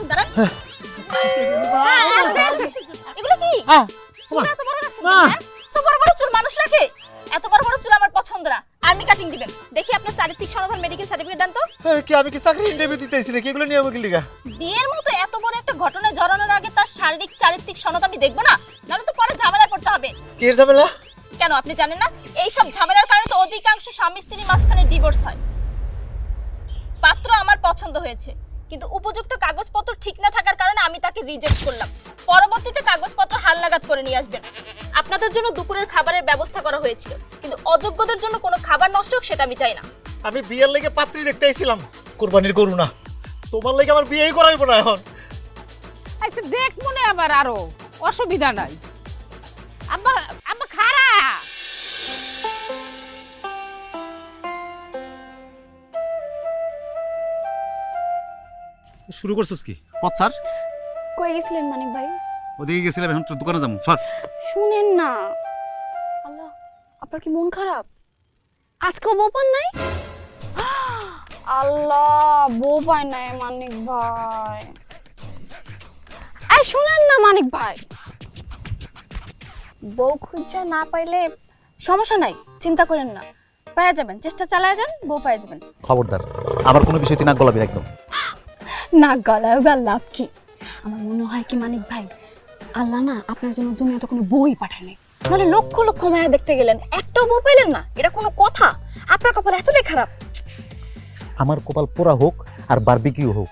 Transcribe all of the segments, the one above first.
রাখছেন দাঁড়ান আস্তে, আস্তে। এগুলো কি? আহ, চুল মা। এত বড় রাখছেন মা। কেন? এত বড় বড় চুল মানুষ রাখে? এত বড় বড় চুল আমার পছন্দ না আর্মি কাটিং দিবেন। দেখি আপনার চারিত্রিক সমাধান মেডিকেল সার্টিফিকেট দেন তো। আরে কি আমি কি চাকরি ইন্টারভিউ দিতেছি নাকি? এগুলো নিয়ে আমাকে লিগা। বিয়ের মতো এত বড় একটা ঘটনায় জড়ানোর আগে তার শারীরিক চারিত্রিক সনদ আমি দেখব না? নাহলে তো পরে ঝামেলায় পড়তে হবে। কি ঝামেলা? কেন আপনি জানেন না? এই সব ঝামেলার কারণে তো অধিকাংশ স্বামী মাঝখানে ডিভোর্স হয়। পাত্র আমার পছন্দ হয়েছে। কিন্তু উপযুক্ত কাগজপত্র ঠিক না থাকার কারণে আমি তাকে রিজেক্ট করলাম। পরবর্তীতে কাগজপত্র হালনাগাদ করে নিয়ে আসবেন। আপনাদের জন্য দুপুরের খাবারের ব্যবস্থা করা হয়েছিল। কিন্তু অযোগ্যদের জন্য কোনো খাবার নষ্ট হোক সেটা আমি চাই না। আমি বিয়ের লেগে পাত্রী দেখতে আইছিলাম। কোরবানির গরু না। তোমার লেগে আমার বিয়েই করাইবো না এখন। আচ্ছা দেখ মনে আবার আরও অসুবিধা নাই। আব্বা আব্বা শুরু করছিস কি? পথ স্যার কই গেছিলেন মানিক ভাই? ওদিকে গেছিলাম এখন তোর দোকানে যাব। সর। শুনেন না। আল্লাহ আপনার কি মন খারাপ? আজকেও বউ পান নাই? আল্লাহ বউ পায় নাই মানিক ভাই। এই শুনেন না মানিক ভাই। বউ খুঁজে না পাইলে সমস্যা নাই চিন্তা করেন না। পাওয়া যাবেন চেষ্টা চালায় যান বউ পাওয়া যাবেন। খবরদার আবার কোনো বিষয় তুই নাক গলাবি একদম। না গলায় বা লাভ কি? আমার মনে হয় কি মানিক ভাই আল্লাহ না আপনার জন্য দুনিয়াতে কোনো বই পাঠায়নি। নাই মানে লক্ষ লক্ষ মায়া দেখতে গেলেন। একটাও বই পেলেন না এটা কোনো কথা। আপনার কপাল এতটাই খারাপ। আমার কপাল পোড়া হোক আর বারবিকিউ হোক।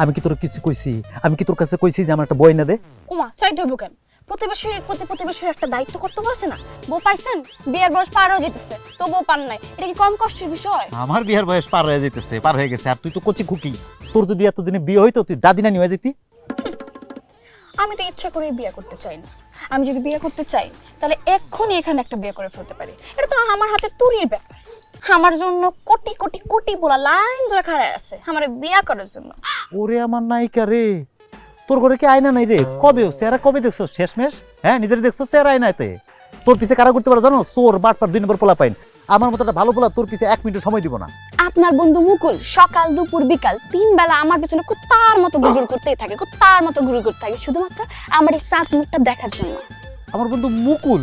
আমি কি তোর কিছু কইছি? আমি কি তোর কাছে কইছি যে আমার একটা বই না দে? ওমা চাই হইব কেন? প্রতিবেশীর প্রতি প্রতিবেশীর একটা দায়িত্ব কর্তব্য আছে না? বউ পাইছেন বিয়ের বয়স পার হয়ে যেতেছে তো বউ পান নাই। এটা কি কম কষ্টের বিষয়? আমার বিয়ের বয়স পার হয়ে যেতেছে পার হয়ে গেছে। আর তুই তো কচি খুকি। তোর যদি এতদিনে বিয়ে হইতো তুই দাদি নিয়ে যেতি আমি তো ইচ্ছা করে বিয়ে করতে চাই না। আমি যদি বিয়ে করতে চাই তাহলে এক্ষুনি এখানে একটা বিয়ে করে ফেলতে পারি। এটা তো আমার হাতে তুরির ব্যাপার। আমার জন্য কোটি কোটি কোটি বলা লাইন ধরে খাড়ায় আছে। আমার বিয়ে করার জন্য। ওরে আমার নায়িকা রে। তোর ঘরে কি আয়না নাই রে? কবে? চেহারা কবে দেখছ? শেষমেশ? হ্যাঁ নিজের দেখছ চেহারা আয়নাতে। তোর পিছে কারা করতে পারে জানো? চোর বাটপার দুই নম্বর পোলা পাইন আমার মতো একটা ভালো পোলা তোর পিছে এক মিনিট সময় দিব না। আপনার বন্ধু মুকুল সকাল দুপুর বিকাল তিন বেলা আমার পিছনে কুত্তার মতো গুড় করতেই থাকে কুত্তার মতো গুড় করতে থাকে শুধুমাত্র আমার এই সাত মুখটা দেখার জন্য। আমার বন্ধু মুকুল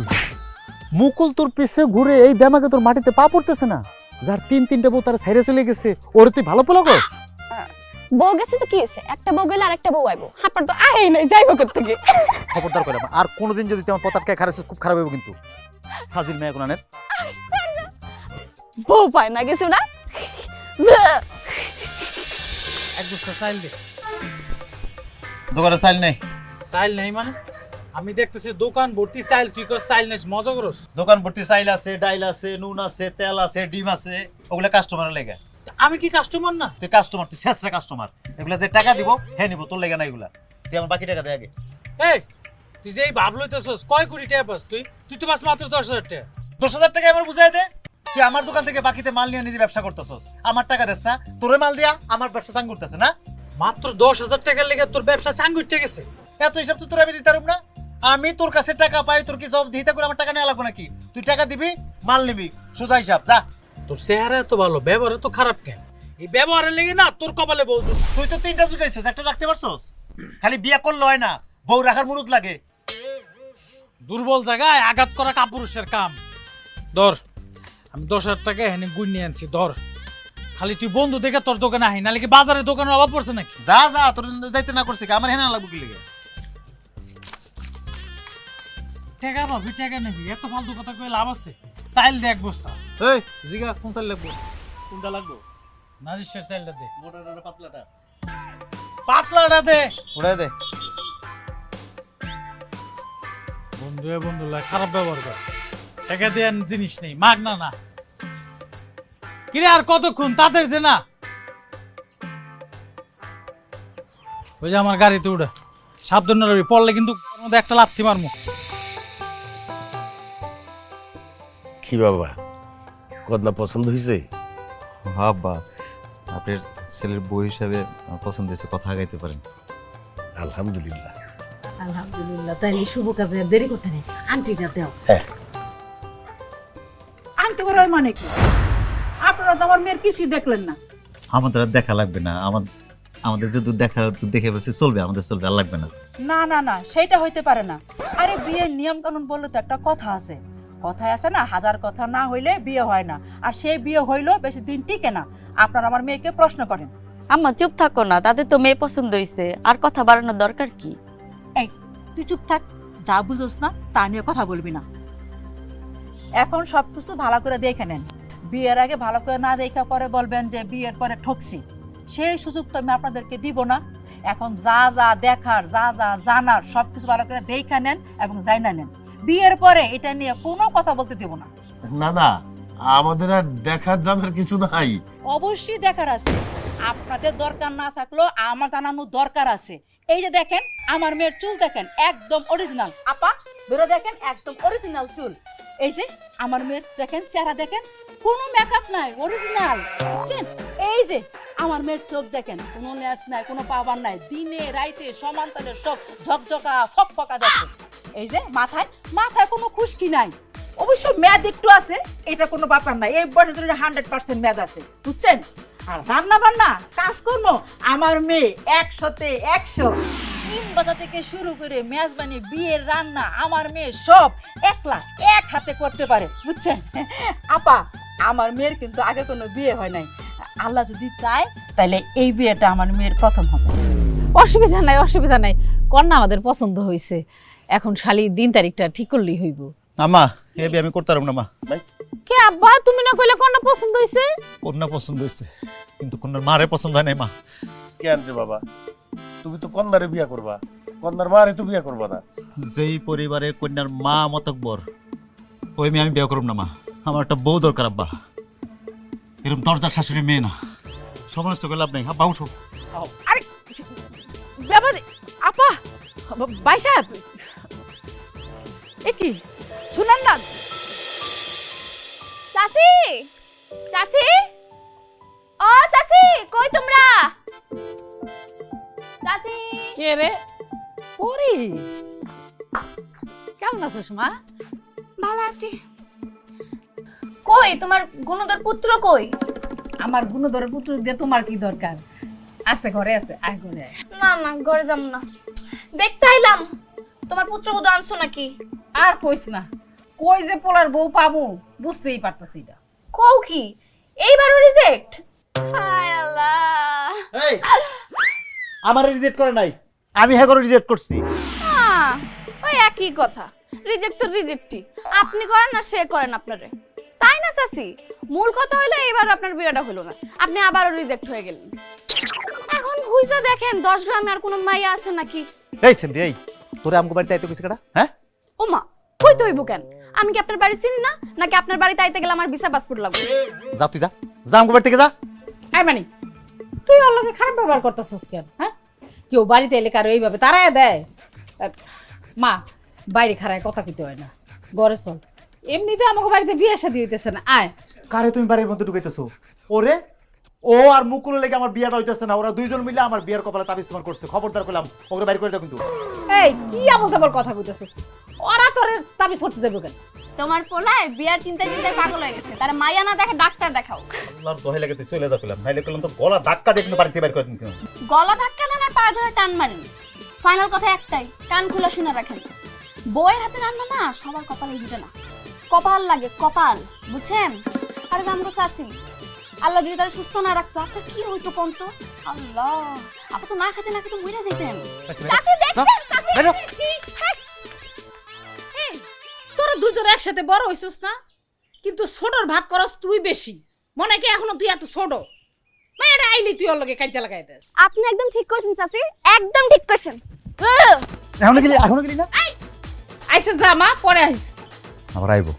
মুকুল তোর পিছে ঘুরে এই দেমাকে তোর মাটিতে পা পড়তেছে না? যার তিন তিনটা বউ তার সাইরে চলে গেছে। ওরে তুই ভালো পোলা কর বউ গেছে তো কি হয়েছে? একটা বউ গেলে আরেকটা বউ আইবো। হাপার তো আই নাই যাইবো থেকে খবরদার করে আর কোনোদিন যদি তুই আমার পতাকা খারাপ খুব খারাপ হবে কিন্তু। ফাজিল মেয়ে কোনানের। বউ পায় না কিছু না? এক বস্তা চাইল দে। দোকানে চাইল নেই? চাইল নেই মানে? আমি দেখতেছি দোকান ভর্তি চাইল তুই কর চাইল নেই মজা করস? দোকান ভর্তি চাইল আছে ডাইল আছে নুন আছে তেল আছে ডিম আছে ওগুলা কাস্টমার লেগে। আমি কি কাস্টমার না? তুই কাস্টমার তুই শেষরা কাস্টমার এগুলা যে টাকা দিব হ্যাঁ নিব তোর লেগে না এগুলা। তুই আমার বাকি টাকা দে আগে। এই তুই যে এই ভাব লইতেছস কয় কোটি টাকা পাস তুই? তুই তো পাস মাত্র দশ হাজার টাকা। দশ হাজার টাকা আমার বুঝাই দে। তুই আমার দোকান থেকে বাকিতে মাল নিয়ে নিজে ব্যবসা করতেছস। আমার টাকা দেস না তোরে মাল দিয়া আমার ব্যবসা চাং করতেছে না? মাত্র দশ হাজার টাকার লেগে তোর ব্যবসা চাঙ্গুইতে গেছে। এত হিসাব তো তোর আমি দিতে পারব না। আমি তোর কাছে টাকা পাই তোর কি জব দিতে করে আমার টাকা নেওয়া লাগবে নাকি? তুই টাকা দিবি মাল নিবি। সোজা হিসাব যা। তোর চেহারা এত ভালো ব্যবহার তো খারাপ কেন? এই ব্যবহারের লেগে না তোর কপালে বউ জুট। তুই তো তিনটা জুটাইছিস একটা রাখতে পারছস? খালি বিয়া করলে হয় না বউ রাখার মুরুদ লাগে। দুর্বল জায়গায় আঘাত করা কাপুরুষের কাম। ধর আমি দশ হাজার টাকা হেনে গুণ নিয়ে আনছি ধর। খালি তুই বন্ধু দেখে তোর দোকানে আহি নাহলে কি বাজারে দোকানের অভাব পড়ছে নাকি? যা যা তোর যাইতে না করছে আমার হেনা লাগবে কি লেগে? টাকা পাবি টাকা নেবি এত ফালতু কথা কয়ে লাভ আছে? চাইল দে এক বস্তা। এই জিগা কোন চাল লাগবে? কোনটা লাগবে? নাজিসের দে। মোটাটা পাতলাটা। পাতলাটা দে। উড়াই দে। বন্ধু এ বন্ধু লাগে খারাপ ব্যবহার কর। টাকা আর জিনিস নেই মাগ না না। কিরে আর কতক্ষণ? তাদের দে না। ওই যে আমার গাড়িতে উঠে সাবধানে রবি পড়লে কিন্তু মধ্যে একটা লাথি মারমু। কি বাবা কদনা পছন্দ হয়েছে আব্বা। আপনার ছেলের বউ হিসাবে পছন্দ হয়েছে কথা গাইতে পারেন। আলহামদুলিল্লাহ। আলহামদুলিল্লাহ তাইলে শুভ কাজে আর দেরি করতে নেই। আন্টিটা দেও। আনতে পারো মানে কি? আপনারা তো আমার মেয়ের কিছুই দেখলেন না। আমাদের আর দেখা লাগবে না। আমার আমাদের যদি দেখা দেখে বলছে চলবে আমাদের চলবে আর লাগবে না। না না না সেটা হইতে পারে না। আরে বিয়ের নিয়ম কানুন বললে তো একটা কথা আছে। কথায় আছে না হাজার কথা না হইলে বিয়ে হয় না। আর সেই বিয়ে হইলেও বেশি দিন টিকে না। আপনার আমার মেয়েকে প্রশ্ন করেন। আম্মা চুপ থাকো না তাদের তো মেয়ে পছন্দ হয়েছে আর কথা বাড়ানোর দরকার কি? এই তুই চুপ থাক যা বুঝোস না তা নিয়ে কথা বলবি না। এখন সবকিছু ভালো করে দেখে নেন। বিয়ের আগে ভালো করে না দেখা পরে বলবেন যে বিয়ের পরে ঠকছি। সেই সুযোগ তো আমি আপনাদেরকে দিব না। এখন যা যা দেখার যা যা জানার সবকিছু ভালো করে দেখা নেন এবং জানা নেন। বিয়ের পরে এটা নিয়ে কোনো কথা বলতে দেব না। না না আমাদের আর দেখার জানার কিছু নাই। অবশ্যই দেখার আছে। আপনাদের দরকার না থাকলেও আমার জানানোর দরকার আছে। এই যে দেখেন আমার মেয়ের চুল দেখেন একদম অরিজিনাল আপা ধরে দেখেন একদম অরিজিনাল চুল। এই যে, আমার মেয়ের দেখেন, চেহারা দেখেন, কোনো মেকআপ নাই অরিজিনাল বুঝছেন? এই যে, আমার মেয়ের চোখ দেখেন, কোনো ল্যাস নাই, কোনো পাওয়ার নাই, দিনে, রাইতে, সমান তালে সব ঝকঝকা ফকফকা দেখে এই যে, মাথায় মাথায় কোনো খুশকি নাই। অবশ্য মেয়াদ একটু আছে, এটা কোনো ব্যাপার নাই, এই বছর হান্ড্রেড পার্সেন্ট মেয়াদ আছে, বুঝছেন? আর রান্না বান্না কাজকর্ম, আমার মেয়ে একশোতে একশো। বাজা থেকে শুরু করে মেজবানি, বিয়ের রান্না, আমার মেয়ে সব একলা এক হাতে করতে পারে, বুঝছেন? আপা, আমার মেয়ের কিন্তু আগে কোনো বিয়ে হয় নাই। আল্লাহ যদি চায় তাহলে এই বিয়েটা আমার মেয়ের প্রথম হবে। অসুবিধা নাই অসুবিধা নাই। কন্যা আমাদের পছন্দ হয়েছে এখন খালি দিন তারিখটা ঠিক করলেই হইব। আমা এ বিয়ে আমি করতে পারব না মা কে আব্বা? তুমি না কইলে কন্যা পছন্দ হয়েছে কন্যা পছন্দ হয়েছে কিন্তু কন্যার মারে পছন্দ হয় নাই মা। কেন রে বাবা? তুমি তো কন্যারে বিয়া করবা। কন্যার মারে তো বিয়া করবা না। যেই পরিবারে কন্যার মা মতকবর ওই মেয়ে আমি বিয়ে করব না মা। আমার একটা বউ দরকার আব্বা। এরকম দরজার শাশুড়ি মেয়ে না। সমাজ তো লাভ নেই। আব্বা উঠো। আরে বাবা আপা ভাই সাহেব। এ কি? শুনেন না। চাচি চাচি? ও চাচি কই তোমরা? চাচি। কে রে? পরি। কেমন আছিস মা ভালো আছি। কই তোমার গুণধর পুত্র কই? আমার গুণধরের পুত্র দিয়ে তোমার কি দরকার? আছে ঘরে আছে আয় ঘরে না না ঘরে যাব না। দেখতে আইলাম। তোমার পুত্রবধূ আনছো নাকি? আর কইস না। কই যে পোলার বউ পাবো? বুঝতেই পারতাছি না। কও কি? এইবারও রিজেক্ট হায় আল্লাহ। এই আমার রিজেক্ট করে নাই। আমি হ্যাঁ করে রিজেক্ট করছি। আহ, ওই একই কথা। রিজেক্ট তো রিজেক্টই আপনি করেন না সে করেন আপনারে। তাই না চাচি? মূল কথা হলো এবার আপনার বিয়েটা হলো না। আপনি আবারও রিজেক্ট হয়ে গেলেন। এখন হুইজা দেখেন দশ গ্রামে আর কোনো মাইয়া আছে নাকি? এই সেমরি এই তোরে আমগো বাড়িতে আইতে কিছু কেডা? হ্যাঁ? ওমা কই তো হইব কেন? আমি কি আপনার বাড়ি চিনি না? নাকি আপনার বাড়িতে আইতে গেলে আমার ভিসা পাসপোর্ট লাগবে? যা তুই যা। যা আমগো বাড়ি থেকে যা। আয় মানি তুই ওর লগে খারাপ ব্যবহার করতেছিস কেন হ্যাঁ? কেউ বাড়িতে এলে কারও এইভাবে তারাই দেয়। মা বাইরে খারায় কথা কইতে হয় না। ঘরে চল। এমনিতে আমাকে বাড়িতে বিয়ে শাদি হইতেছে না। আয়। কারে তুমি বাড়ির মধ্যে ঢুকাইতেছো? ওরে? ও আর মুকুল লেগে আমার বিয়েটা হইতেছে না ওরা দুইজন মিলে আমার বিয়ের কপালে তাবিজ তোমার করছে। খবরদার করলাম ওকে বাইরে করে দাও কিন্তু। এই কি আমল তামল কথা কইতেছিস? ওরা তোরে তাবিজ করতে যাবে কেন? তোমার পোলায় বিয়ার চিন্তায় চিন্তায় পাগল হয়ে গেছে। তার মাইয়া না দেখে ডাক্তার দেখাও। আল্লাহর দহে লাগে তুই চলে যা পেলাম নাইলে করলাম তো গলা ধাক্কা দিয়ে কিন্তু বাড়িতে বাইরে করে দিন গলা ধাক্কা দেন আর পা ধরে টান মারেন। ফাইনাল কথা একটাই কান খোলা শুনে রাখেন। বইয়ের হাতে রান্না না সবার কপালে জুটে না। কপাল লাগে কপাল বুঝছেন? আরে জানব চাষি আল্লাহ যদি তারা সুস্থ না রাখতো আপনার কি হইতো কোন তো আল্লাহ আপনি তো না খেতে না খেতে মরে যেতেন দেখছেন তোরা দুজন একসাথে বড় হইছিস না? কিন্তু ছোটর ভাগ করস তুই বেশি। মনে কি এখনও তুই এত ছোট। মেয়েরা আইলি তুই ওর লগে কাজে লাগাই দে আপনি একদম ঠিক কইছেন চাচি। একদম ঠিক কইছেন। এখনও গেলি এখনও গেলি না? আইসে যা মা পরে আইস। আবার আইবো।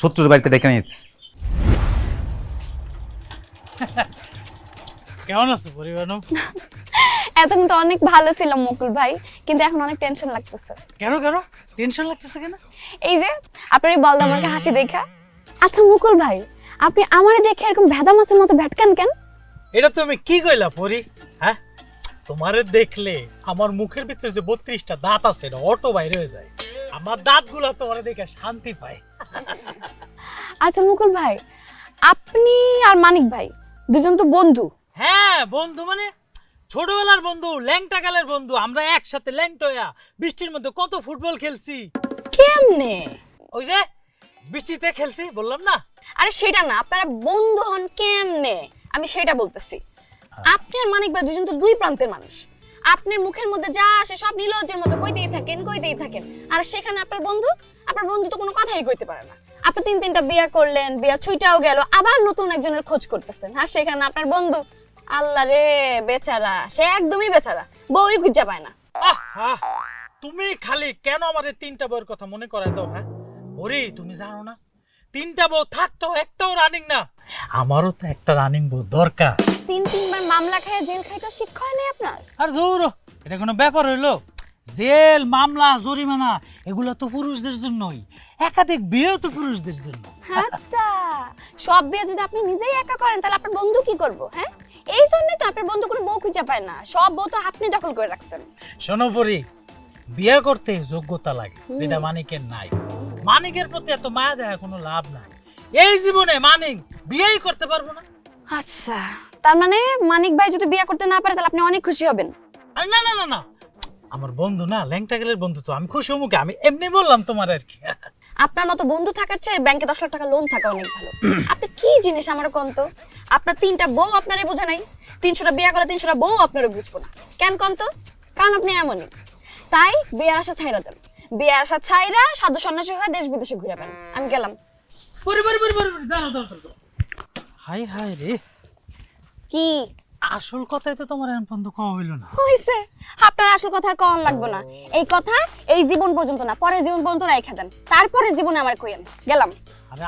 শত্রুর বাড়িতে ডেকে নিয়েছি কেমন আছো পরিবানু এত কিন্তু অনেক ভালো ছিল মুকুল ভাই কিন্তু এখন অনেক টেনশন লাগতেছে। কেন কেন? টেনশন লাগতেছে কেন? এই যে আপনার এই বলদা আমাকে হাসি দেখা। আচ্ছা মুকুল ভাই আপনি আমারে দেখে এরকম ভেদা মাছের মতো ভেটকান কেন? এটা তুমি কি কইলা পরি? হ্যাঁ? তোমারে দেখলে আমার মুখের ভিতরে যে বত্রিশটা দাঁত আছে এটা অটো বাইরে হয়ে যায়। আমার দাঁতগুলো তোমারে দেখে শান্তি পায়। আচ্ছা মুকুল ভাই আপনি আর মানিক ভাই দুজন তো বন্ধু। হ্যাঁ বন্ধু মানে ছোটবেলার বন্ধু ল্যাংটা কালের বন্ধু আমরা একসাথে ল্যাংটয়া বৃষ্টির মধ্যে কত ফুটবল খেলছি। কেমনে? ওই যে বৃষ্টিতে খেলছি বললাম না? আরে সেটা না আপনারা বন্ধু হন কেমনে? আমি সেটা বলতেছি। আপনি আর মানিক ভাই দুজন তো দুই প্রান্তের মানুষ। আপনার মুখের মধ্যে যা আসে সব নির্লজ্জের মতো কইতেই থাকেন কইতেই থাকেন। আর সেখানে আপনার বন্ধু আপনার বন্ধু তো কোনো কথাই কইতে পারে না। আপনি তিন তিনটা বিয়া করলেন বিয়া ছুইটাও গেল আবার নতুন একজনের খোঁজ করতেছেন। আর সেখানে আপনার বন্ধু। আল্লাহ রে বেচারা সে একদমই বেচারা বউই খুঁজা পায় না। তুমি খালি কেন আমার এই তিনটা বউয়ের কথা মনে করায় দাও হ্যাঁ? ওরে তুমি জানো না তিনটা বউ থাকতো একটাও রানিং না। আমারও তো একটা রানিং বউ দরকার। তিন তিনবার মামলা খায় জেল খাইতো শিক্ষা হয় নাই আপনার? আর ধর এটা কোনো ব্যাপার হইল? জেল মামলা জরিমানা এগুলো তো পুরুষদের জন্যই। একাধিক বিয়েও তো পুরুষদের জন্য। আচ্ছা। সব বিয়ে যদি আপনি নিজেই একা করেন তাহলে আপনার বন্ধু কি করব হ্যাঁ? এই জন্যই তো আপনার বন্ধু কোনো বউ খুঁজে পায় না। সব বউ তো আপনি দখল করে রাখছেন। শোনো পরি বিয়ে করতে যোগ্যতা লাগে যেটা মানিকের নাই। মানিকের প্রতি এত মায়া দেওয়া কোনো লাভ নাই। এই জীবনে মানিক বিয়েই করতে পারব না। আচ্ছা। তার মানে মানিক ভাই যদি বিয়ে করতে না পারে তাহলে আপনি অনেক খুশি হবেন। না না না না। আমার বন্ধু না ল্যাংটা গেলের বন্ধু তো আমি খুশি মুখে আমি এমনি বললাম তোমার আর কি। আপনার মতো বন্ধু থাকার চেয়ে ব্যাংকে দশ লাখ টাকা লোন থাকা অনেক ভালো। আপনি কি জিনিস আমার কন্ত? আপনার তিনটা বউ আপনারে বোঝা নাই। তিনশোটা বিয়ে করে তিনশোটা বউ আপনারে বুঝব না। কেন কন্ত? কারণ আপনি এমনই। তাই বিয়ার আশা ছাইরা দেন। বিয়ের আশা ছাইরা সাধু সন্ন্যাসী হয়ে দেশ বিদেশে ঘুরে বেড়ান। আমি গেলাম। পরি পরি পরি দাঁড়াও দাঁড়াও। হাই হাই রে। কি? আসল কথাই তো তোমার এখন পর্যন্ত কওয়া হইল না। হইছে। আপনার আসল কথা আর কখন লাগবে না। এই কথা এই জীবন পর্যন্ত না পরের জীবন পর্যন্ত রেখে দেন। তারপরে জীবনে আমার কইেন গেলাম। আরে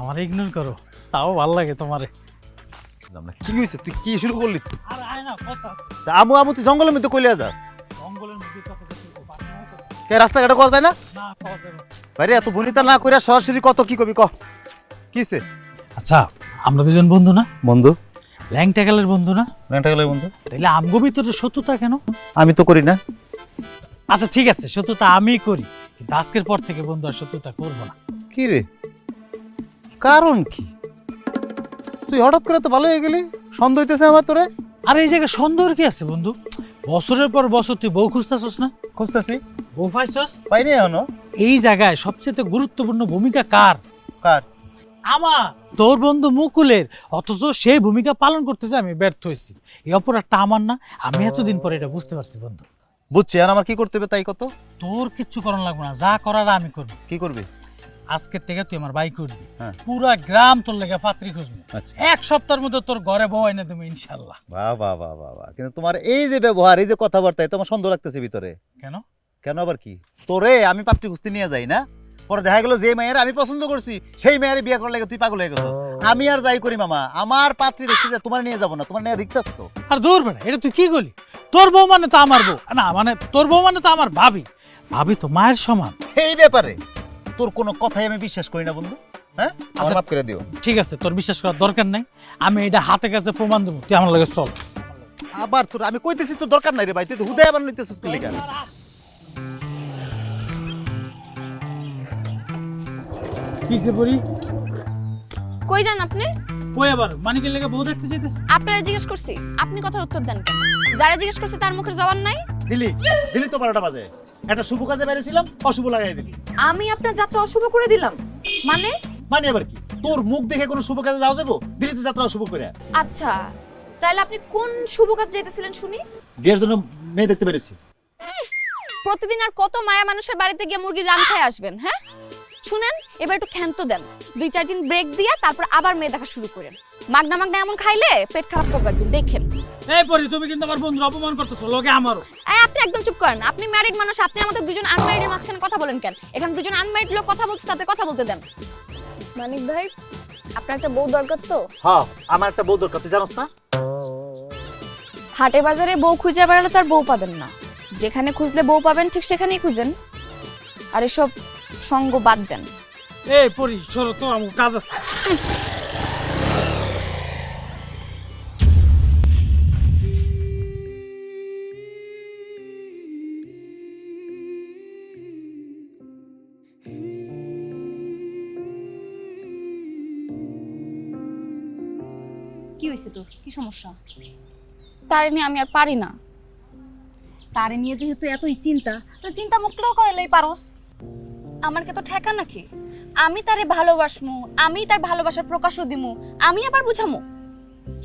আমার ইগনোর করো তাও ভালো লাগে তোমারে। না, কি হইছে? তুই কি শুরু করলি তুই? আর আয় না কথা। তা আমু আমু তুই জঙ্গলের মধ্যে কইলে যাস। জঙ্গলের মধ্যে কথা। কে রাস্তাঘাটে কওয়া যায় না। বাইরে এত বনিতা না কইরা সরাসরি কত কি কবি ক? কিছে আচ্ছা আমরা দুজন বন্ধু না? বন্ধু। ল্যাংটা গেলের বন্ধু না? গেলে বন্ধু। তাহলে আমগো ভিতরে শত্রুতা কেন? আমি তো করি না। আচ্ছা ঠিক আছে শত্রুতা আমি করি কিন্তু আজকের পর থেকে বন্ধু আর শত্রুতা করব না। কি রে? কারণ কি? তুই হঠাৎ করে তো ভালো হয়ে গেলি? সন্দেহ হইতেছে আমার তোরে? আর এই জায়গায় সন্দেহ কি আছে বন্ধু? বছরের পর বছর তুই বউ খুঁজতেছস না? খুঁজতেছি। বউ পাইছস? পাইনি এখনও। এই জায়গায় সবচেয়ে গুরুত্বপূর্ণ ভূমিকা কার? কার? আমার। তোর বন্ধু মুকুলের অথচ সেই ভূমিকা পালন করতে যে আমি ব্যর্থ হয়েছি। এই অপরাধটা আমার না আমি এতদিন পরে এটা বুঝতে পারছি বন্ধু। বুঝছি আর আমার কি করতে হবে তাই কত? তোর কিচ্ছু করার লাগবে না যা করার আমি করব। কি করবি? আজকের থেকে তুই আমার বাইক উঠবি হ্যাঁ। পুরা গ্রাম তোর লেগে পাত্রী খুঁজবি। আচ্ছা। এক সপ্তাহের মধ্যে তোর ঘরে বউ এনে দেবো ইনশাল্লাহ। বাহ বাহ বাহ বাহ বাহ। কিন্তু তোমার এই যে ব্যবহার এই যে কথাবার্তা এ তো আমার সন্দেহ লাগতেছে ভিতরে। কেন? কেন আবার কি? তোরে আমি পাত্রী খুঁজতে নিয়ে যাই না? পরে দেখা গেল যে মেয়ের আমি পছন্দ করছি সেই মেয়ের বিয়ে করার লাগে তুই পাগল হয়ে গেছিস। আমি আর যাই করি মামা আমার পাত্রী দেখছি যে তোমার নিয়ে যাব না তোমার নিয়ে রিক্স আছে তো। আর দূর বেড়া এটা তুই কি করলি? তোর বউ মানে তো আমার বউ। না মানে তোর বউ মানে তো আমার ভাবি। ভাবি তো মায়ের সমান। এই ব্যাপারে তোর কোনো কথাই আমি বিশ্বাস করি না বন্ধু। হ্যাঁ? আমার আচ্ছা। মাফ করে দিও। ঠিক আছে তোর বিশ্বাস করার দরকার নাই। আমি এটা হাতে কাছে প্রমাণ দেবো। তুই আমার লাগে চল। আবার তোর আমি কইতেছি তো দরকার নাই রে ভাই তুই তো হুদায় আবার নিতেছিস লিগা? কিসে পড়ি? কই যান আপনি? কই আবার? মানিকের লেগে বউ দেখতে যেতেছে আপনারা জিজ্ঞেস করছি আপনি কথার উত্তর দেন কেন? যারা জিজ্ঞেস করছে তার মুখের জবান নাই? দিলি দিলি তো বারোটা বাজে। একটা শুভ কাজে বেরিয়েছিলাম অশুভ লাগাই দিলি। আমি আপনার যাত্রা অশুভ করে দিলাম। মানে? মানে আবার কি? তোর মুখ দেখে কোনো শুভ কাজে যাওয়া যাব? দিলি তো যাত্রা অশুভ করে। আচ্ছা তাহলে আপনি কোন শুভ কাজ যেতেছিলেন শুনি? বিয়ের জন্য মেয়ে দেখতে পেরেছি প্রতিদিন আর কত মায়া মানুষের বাড়িতে গিয়ে মুরগির রান খায় আসবেন হ্যাঁ? শুনেন এবার একটু ক্ষান্ত দেন। দুই চার দিন ব্রেক দিয়ে তারপর আবার মেয়ে দেখা শুরু করেন। মাগনা মাগনা এমন খাইলে পেট খারাপ করবে একদিন দেখেন। এই পরি তুমি কিন্তু আমার বন্ধুর অপমান করতেছো লগে আমারও। এই আপনি একদম চুপ করেন। আপনি ম্যারিড মানুষ আপনি আমাদের দুজন আনম্যারিডের মাঝখানে কথা বলেন কেন? এখানে দুজন আনম্যারিড লোক কথা বলছে তাদের কথা বলতে দেন। মানিক ভাই আপনার একটা বউ দরকার তো? হ্যাঁ আমার একটা বউ দরকার তুই জানোস না? হাটে বাজারে বউ খুঁজে বেড়ালে তার বউ পাবেন না। যেখানে খুঁজলে বউ পাবেন ঠিক সেখানেই খুঁজেন। আর এসব সঙ্গ বাদ দেন। এই পরি সরো তো আমার কাজ আছে। কি হয়েছে তোর? কি সমস্যা? তার নিয়ে আমি আর পারি না। তারে নিয়ে যেহেতু এতই চিন্তা তো চিন্তা মুক্তও করে পারোস। আমার কে তো ঠেকা নাকি? আমি তারে ভালোবাসমু, আমি তার ভালোবাসার প্রকাশও দিমু, আমি আবার বুঝামু?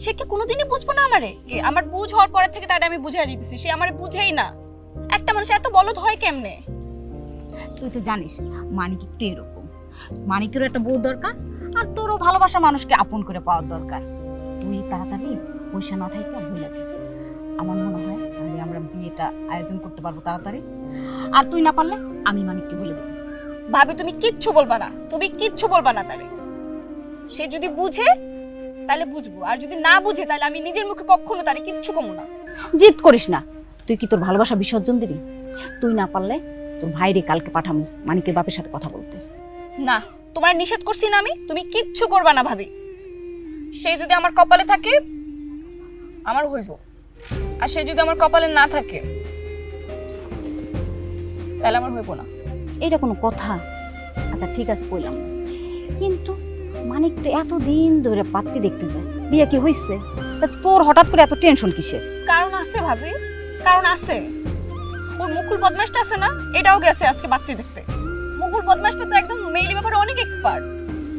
সে কি কোনোদিনই বুঝব না আমারে? আমার বুঝ হওয়ার পরে থেকে তারে আমি বুঝাই দিতেছি, সে আমারে বুঝেই না। একটা মানুষ এত বলদ হয় কেমনে? তুই তো জানিস, মানিক একটু এরকম। মানিকেরও একটা বউ দরকার, আর তোরও ভালোবাসা মানুষকে আপন করে পাওয়ার দরকার। তুই তাড়াতাড়ি পয়সা না থাকতে ভুলে। আমার মনে হয় তাহলে আমরা বিয়েটা আয়োজন করতে পারব তাড়াতাড়ি। আর তুই না পারলে আমি মানিককে বলে দেবো। ভাবি তুমি কিচ্ছু বলবা না। তুমি কিচ্ছু বলবা না তারে। সে যদি বুঝে তাহলে বুঝব। আর যদি না বুঝে তাহলে আমি নিজের মুখে কখনো তারে কিচ্ছু কমু না। জিদ করিস না। তুই কি তোর ভালোবাসা বিসর্জন দিবি? তুই না পারলে তোর ভাইরে কালকে পাঠামো মানিকের বাপের সাথে কথা বলতে। না তোমার নিষেধ করছি না আমি। তুমি কিচ্ছু করবা না ভাবি। সে যদি আমার কপালে থাকে আমার হইব। আর সে যদি আমার কপালে না থাকে তাহলে আমার হইব না। এটা কোনো কথা? আচ্ছা ঠিক আছে কইলাম। কিন্তু মানিক তো এতদিন ধরে পাত্তি দেখতে যায়। বিয়ে কি হইছে? তা তোর হঠাৎ করে এত টেনশন কিসের? কারণ আছে ভাবি কারণ আছে। ওই মুকুল বদমাসটা আছে না এটাও গেছে আজকে বাচ্চা দেখতে। মুকুল বদমাসটা তো একদম মেইলি ব্যাপারে অনেক এক্সপার্ট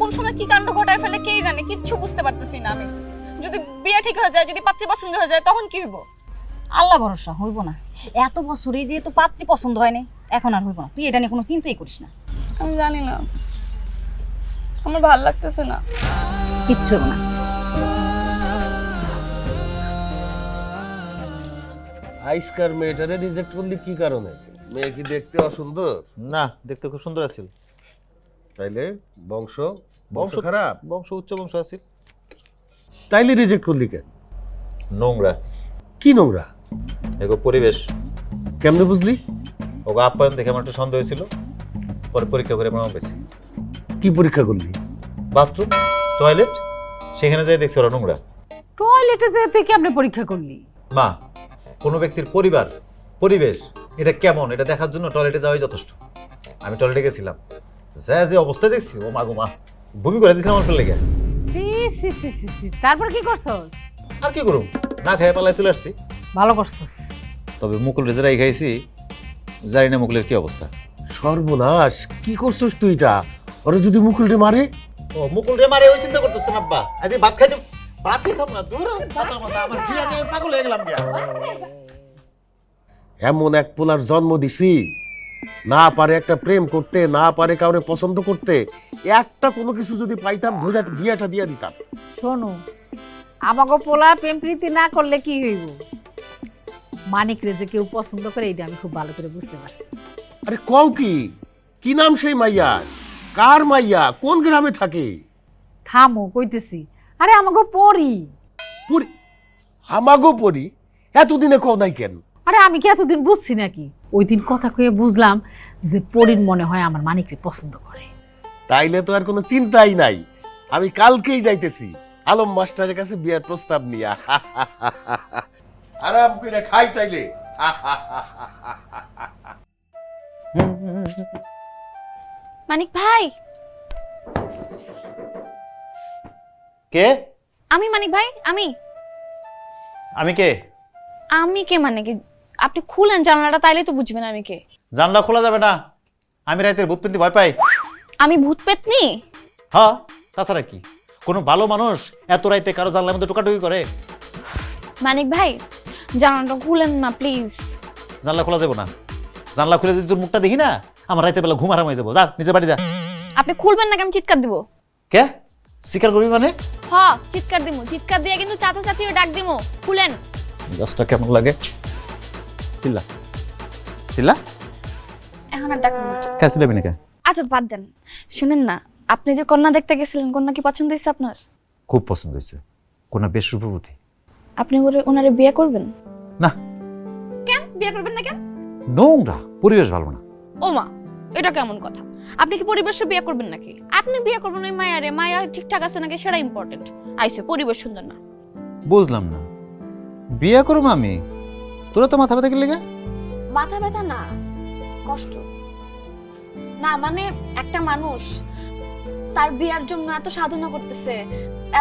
কোন সময় কি কাণ্ড ঘটায় ফেলে কে জানে কিচ্ছু বুঝতে পারতেছি না আমি। যদি বিয়ে ঠিক হয়ে যায় যদি পাত্রী পছন্দ হয়ে যায় তখন কি হইব? আল্লাহ ভরসা হইব না। এত বছরে যেহেতু পাত্রী পছন্দ হয় না এখন আর হইব না। তুই এটা নিয়ে কোনো চিন্তাই করিস না। আমি জানি না। আমার ভালো লাগতেছে না। কিচ্ছু না। আইসকার মেয়েটারে রিজেক্ট করলি কি কারণে? মেয়ে কি দেখতে অসুন্দর? না দেখতে খুব সুন্দর আছিল। তাইলে বংশ? বংশ খারাপ? বংশ উচ্চ বংশ আছিল। তাইলে রিজেক্ট করলি কেন? নোংরা। কি নোংরা? এগো পরিবেশ। কেমনে বুঝলি? ওগো আপ্যায়ন দেখে আমার একটু সন্দেহ হয়েছিল। পরে পরীক্ষা করে প্রমাণ পেয়েছি কি পরীক্ষা করলি? বাথরুম টয়লেট সেখানে যাই দেখছি ওরা নোংরা। টয়লেটে যেয়ে তুই কেমনে পরীক্ষা করলি? মা কোনো ব্যক্তির পরিবার পরিবেশ এটা কেমন? এটা দেখার জন্য টয়লেটে যাওয়াই যথেষ্ট। আমি টয়লেটে গেছিলাম। যা যে অবস্থা দেখছি ও মা গো মা বমি করে দিয়েছিলাম আমার লেগে সি সি সি সি সি তারপর কি করছস? আর কি করুম? না খেয়ে পালায় চলে আসছি। ভালো করছস। তবে মুকুল রেজারাই খাইছি। জানি না মুকুলের কি অবস্থা। সর্বনাশ কি করছিস তুই এটা? ওরা যদি মুকুলটে মারে? ও মুকুল রে মারে ওই চিন্তা করতেছেন আব্বা। আজ ভাত খাইতে ভাত খেতাম না দূর আমার বিয়া নিয়ে পাগল হয়ে গেলাম গিয়া। এমন এক পোলার জন্ম দিছি। না পারে একটা প্রেম করতে না পারে কাউরে পছন্দ করতে একটা কোনো কিছু যদি পাইতাম ধরে বিয়াটা দিয়ে দিতাম। শোনো আমাকে পোলা প্রেম প্রীতি না করলে কি হইব? মানিক রে যে কেউ পছন্দ করে এটা আমি খুব ভালো করে বুঝতে পারছি। আরে কও কি? কি নাম সেই মাইয়ার কার মাইয়া? কোন গ্রামে থাকে? থামো কইতেছি। আরে আমাকে পড়ি পুরি? আমাগো পরি? এতদিনে কও নাই কেন? আরে আমি কি এতদিন বুঝছি নাকি? ওই দিন কথা কয়ে বুঝলাম যে পরির মনে হয় আমার মানিককে পছন্দ করে। তাইলে তো আর কোনো চিন্তাই নাই। আমি কালকেই যাইতেছি। আলম মাস্টারের কাছে বিয়ের প্রস্তাব নিয়া। আরাম করে খাই তাইলে। মানিক ভাই। কে? আমি মানিক ভাই আমি। আমি কে? আমি কে মানে কি? আপনি খুলেন জানলাটা তাইলে তো বুঝবেন আমি কে। জানলা খোলা যাবে না। আমি রাতের ভূতপেন্তি ভয় পাই। আমি ভূত পেতনি হ্যাঁ তাছাড়া কি? কোনো ভালো মানুষ এত রাইতে কারও জানলার মধ্যে টোকাটুকি করে। মানিক ভাই জানলাটা খুলেন না প্লিজ জানলা খোলা যাবে না। জানলা খুলে যদি তোর মুখটা দেখি না আমার রাতের বেলা ঘুম আরাম হয়ে যাব। যা নিজের বাড়ি যা। আপনি খুলবেন না আমি চিৎকার দিব। কে? স্বীকার করবি মানে? হ চিৎকার দিমু। চিৎকার দিয়ে কিন্তু চাচা চাচি ডাক দিমু। খুলেন। গাছটা কেমন লাগে? চিল্লা। চিল্লা। এখন আর ডাক কে চিল্লাবি না কে আচ্ছা বাদ দেন। শুনেন না আপনি যে কন্যা দেখতে গেছিলেন কন্যা কি পছন্দ হয়েছে আপনার? খুব পছন্দ হয়েছে। কোন বেশ রূপবতী। আপনি ওরে ওনারে বিয়ে করবেন? না। কেন? বিয়ে করবেন না কেন? নোংরা পরিবেশ ভালো না। ওমা এটা কেমন কথা? আপনি কি পরিবেশে বিয়ে করবেন নাকি? আপনি বিয়ে করবেন ওই মায়ারে মায়া ঠিকঠাক আছে নাকি সেটা ইম্পর্টেন্ট আইসে পরিবেশ সুন্দর না। বুঝলাম না। বিয়ে করব আমি? তোরা তো মাথা ব্যথা গেলে মাথা ব্যথা না কষ্ট। না মানে একটা মানুষ তার বিয়ার জন্য এত সাধনা করতেছে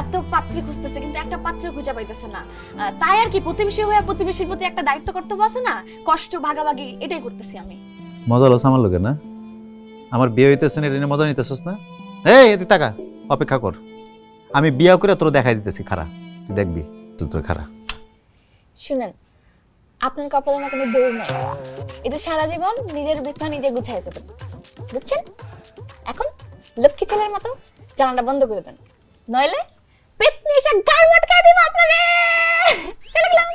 এত পাত্রী খুঁজতেছে কিন্তু একটা পাত্র খুঁজে পাইতেছে না। তাই আর কি প্রতিবেশী হয়ে প্রতিবেশীর প্রতি একটা দায়িত্ব কর্তব্য আছে না? কষ্ট ভাগাভাগি এটাই করতেছি আমি। মজা হলো আমার লোকে না? আমার বিয়ে হইতেছে না এটা নিয়ে মজা নিতেছস না? এই এদি টাকা অপেক্ষা কর। আমি বিয়া করে তোর দেখাই দিতেছি খারা তুই দেখবি তুই তোর খারা শুনেন আপনার কপালে না কোনো বউ নাই। এই যে সারা জীবন নিজের বিছনা নিজে গুছাই যাবেন বুঝছেন? এখন লক্ষ্মী ছেলের মতো জানালা বন্ধ করে দেন। নইলে পেতনি এসে গাড় মটকায় দিব আপনারে। চলে গেলাম।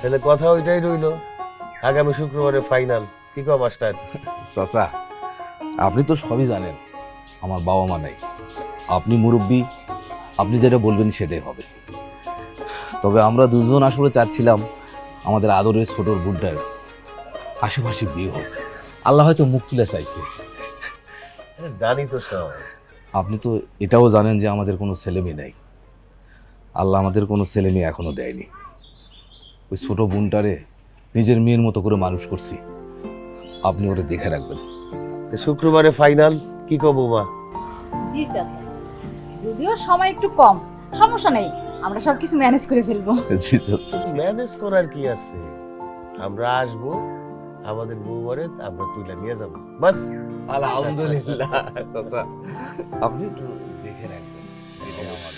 তাহলে কথা ওইটাই রইল। আগামী শুক্রবারে ফাইনাল। কি কো মাস্টার? চাচা আপনি তো সবই জানেন আমার বাবা মা নাই। আপনি মুরব্বী আপনি যেটা বলবেন সেটাই হবে। তবে আমরা দুজন আসলে চাচ্ছিলাম আমাদের আদরের ছোটর বুড্ডার আশেপাশে বিয়ে হোক। আল্লাহ হয়তো মুখ তুলে চাইছে। জানি তো সব। আপনি তো এটাও জানেন যে আমাদের কোনো ছেলে মেয়ে নেই। আল্লাহ আমাদের কোনো ছেলে মেয়ে এখনও দেয়নি। ওই ছোট বোনটারে নিজের মেয়ের মতো করে মানুষ করছি। আপনি ওটা দেখে রাখবেন। তো শুক্রবারে ফাইনাল কি কব বৌমা? জি চাচা। যদিও সময় একটু কম সমস্যা নেই আমরা সব কিছু ম্যানেজ করে ফেলব। জি চাচা। ম্যানেজ করার কি আছে? আমরা আসব আমাদের বউবারে আমরা তুইলা নিয়ে যাব। বাস। আলহামদুলিল্লাহ চাচা। আপনি একটু দেখে রাখবেন। এটাই আমার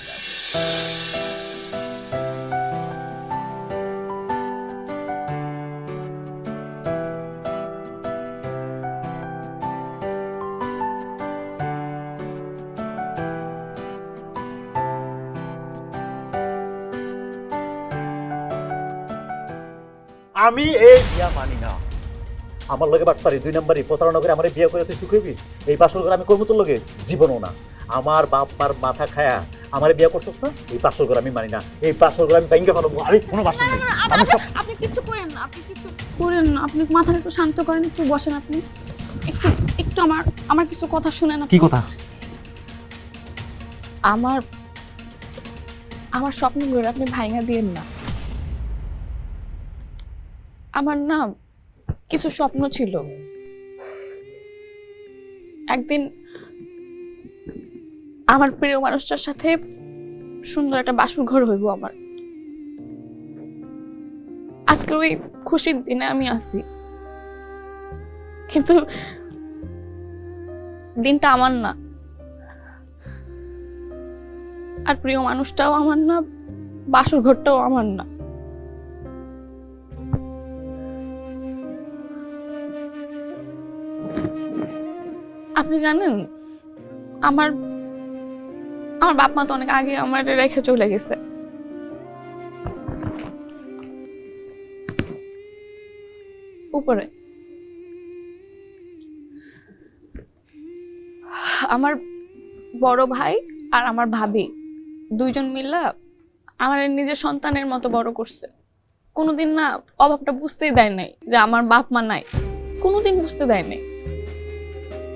আমি এই বিয়া মানি না। আমার লগে বাটপারি দুই নম্বরই। প্রতারণা করে আমার বিয়ে করে তুই সুখ হইবি এই পাঁচশো করে আমি করব তোর লগে জীবনও না। আমার বাপ মার মাথা খায়া আমার বিয়ে করছিস না? এই পাঁচশো করে আমি মানি না। এই পাঁচশো করে আমি ব্যাংকে ফেলব আমি কোনো বাসন নেই। আমি সব আপনি কিছু করেন না আপনি কিছু করেন। না আপনি মাথাটা একটু শান্ত করেন একটু বসেন আপনি। একটু একটু আমার আমার কিছু কথা শুনেন। কি কথা? আমার আমার স্বপ্নগুলো আপনি ভাঙা দিয়েন না। আমার না কিছু স্বপ্ন ছিল। একদিন আমার প্রিয় মানুষটার সাথে সুন্দর একটা বাসুর ঘর হইব আমার। আজকে ওই খুশির দিনে আমি আছি। কিন্তু দিনটা আমার না। আর প্রিয় মানুষটাও আমার না, বাসুর ঘরটাও আমার না। আপনি জানেন, আমার আমার বাপ মা তো অনেক আগে আমার রেখে চলে গেছে। উপরে। আমার বড় ভাই আর আমার ভাবি, দুইজন মিল্লা আমার নিজের সন্তানের মতো বড় করছে। কোনোদিন না অভাবটা বুঝতেই দেয় নাই যে আমার বাপ মা নাই। কোনোদিন বুঝতে দেয় নাই।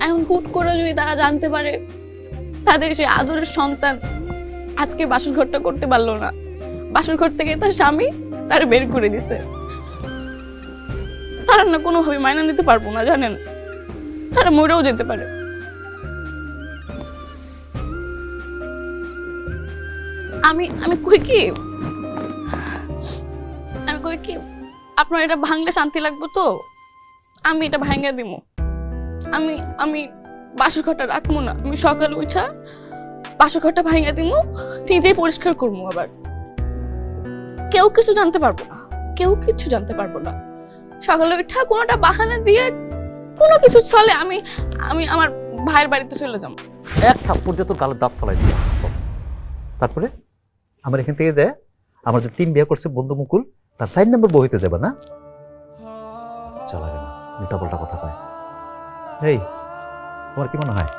এখন হুট করে যদি তারা জানতে পারে তাদের সেই আদরের সন্তান আজকে বাসর ঘরটা করতে পারল না। বাসর ঘর থেকে তার স্বামী তার বের করে দিছে। তারা না কোনোভাবে মাইনা নিতে পারব না, জানেন? তারা মরেও যেতে পারে। আমি আমি কই কি? আমি কই কি? আপনার এটা ভাঙলে শান্তি লাগবে তো? আমি এটা ভাঙা দিব আমি আমি বাসর ঘরটা রাখব না। আমি সকালে উঠা বাসর ঘরটা ভাঙা দিব নিজেই পরিষ্কার করব আবার। কেউ কিছু জানতে পারব না, কেউ কিছু জানতে পারব না। সকালে উঠা কোনোটা বাহানা দিয়ে কোনো কিছু চলে, আমি আমি আমার ভাইয়ের বাড়িতে চলে যাব। এক থাপ্পড় দিয়ে তোর গালের দাঁত ফলাই দিবে। তারপরে আমার এখান থেকে যায় আমার যে তিন বিয়ে করছে বন্ধু মুকুল, তার সাইড নাম্বার বই হইতে যাবে না? চলা গেল উল্টা পাল্টা কথা কয়। এই তোমার কি মনে হয়?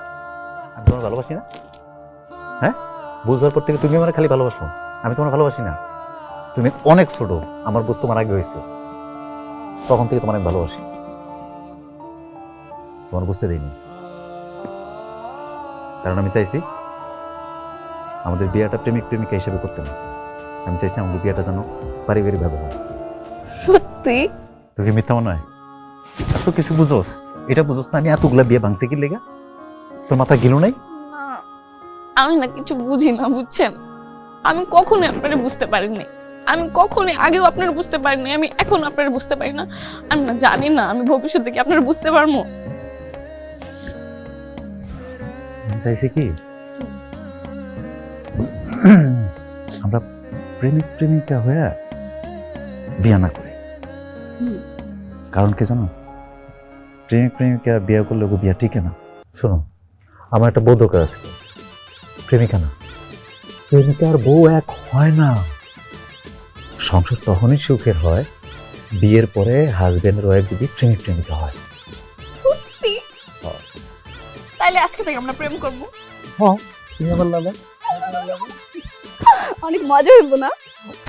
আমি তোমার ভালোবাসি না? হ্যাঁ? বুঝবার পর থেকে তুমি আমার খালি ভালোবাসো। আমি তোমার ভালোবাসি না। তুমি অনেক ছোট আমার বুঝ তোমার আগে হয়েছে। তখন থেকে তোমার আমি ভালোবাসি। তোমার বুঝতে দিইনি। কারণ আমি চাইছি আমাদের বিয়েটা প্রেমিক প্রেমিকা হিসেবে করতে না আমি চাইছি আমাদের বিয়েটা যেন পারিবারিক ভাবে হয়। সত্যি? কি মিথ্যা মনে হয়? এত কিছু বুঝোস। এটা বুঝছ না আমি এতগুলা বিয়ে ভাঙছি কি লেগা? তোর মাথা গেল নাই? আমি না কিছু বুঝি না বুঝছেন? আমি কখনো আপনারা বুঝতে পারিনি আমি কখনোই আগেও আপনারা বুঝতে পারিনি আমি এখন আপনারা বুঝতে পারি না। আমি না জানি না আমি ভবিষ্যতে কি আপনারা বুঝতে পারব? চাইছি কি? আমরা প্রেমিক প্রেমিকা হয়ে বিয়া না করি। কারণ কি জানো? প্রেমিক প্রেমিকা বিয়ে করলে ওকে বিয়া টিকে না। শোনো আমার একটা বউ দরকার আছে। প্রেমিকা না। প্রেমিকার বউ এক হয় না। সংসার তখনই সুখের হয় বিয়ের পরে হাজবেন্ডের ওয়াইফ যদি প্রেমিক প্রেমিকা হয়। তাইলে আজকে থেকে আমরা প্রেম করব। হ্যাঁ তুমি আমার লাগা অনেক মজা হইব না?